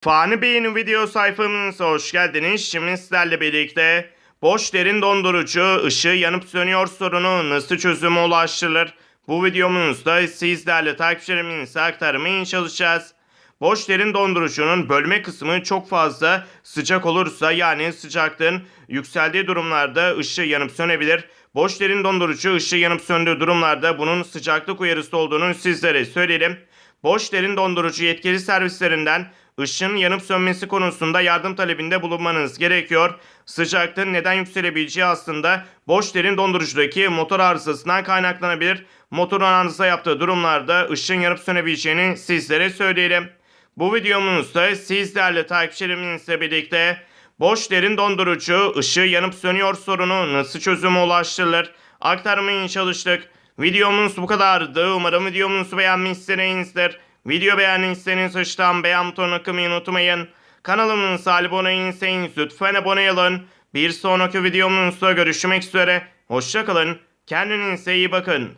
Fani Bey'in video sayfamıza hoş geldiniz. Şimdi sizlerle birlikte boş derin dondurucu ışığı yanıp sönüyor sorunu nasıl çözüme ulaştırılır? Bu videomuzda sizlerle takipçilerimize aktarmaya çalışacağız. Boş derin dondurucunun bölme kısmı çok fazla sıcak olursa yani sıcaklığın yükseldiği durumlarda ışığı yanıp sönebilir. Boş derin dondurucu ışığı yanıp söndüğü durumlarda bunun sıcaklık uyarısı olduğunu sizlere söyleyelim. Boş derin dondurucu yetkili servislerinden ışığın yanıp sönmesi konusunda yardım talebinde bulunmanız gerekiyor. Sıcaklığın neden yükselebileceği aslında boş derin dondurucudaki motor arızasından kaynaklanabilir. Motorun arıza yaptığı durumlarda ışığın yanıp sönebileceğini sizlere söyleyelim. Bu videomuzda sizlerle takipçilerimizle birlikte boş derin dondurucu ışığı yanıp sönüyor sorunu nasıl çözüme ulaştırılır aktarmaya çalıştık. Videomuz bu kadardı. Umarım videomuzu beğenmişsinizdir. Video beğendiyseniz aşağıdan beğen butonuna kılmayı unutmayın. Kanalımıza abone değilseniz lütfen abone olun. Bir sonraki videomuzda görüşmek üzere. Hoşçakalın. Kendinize iyi bakın.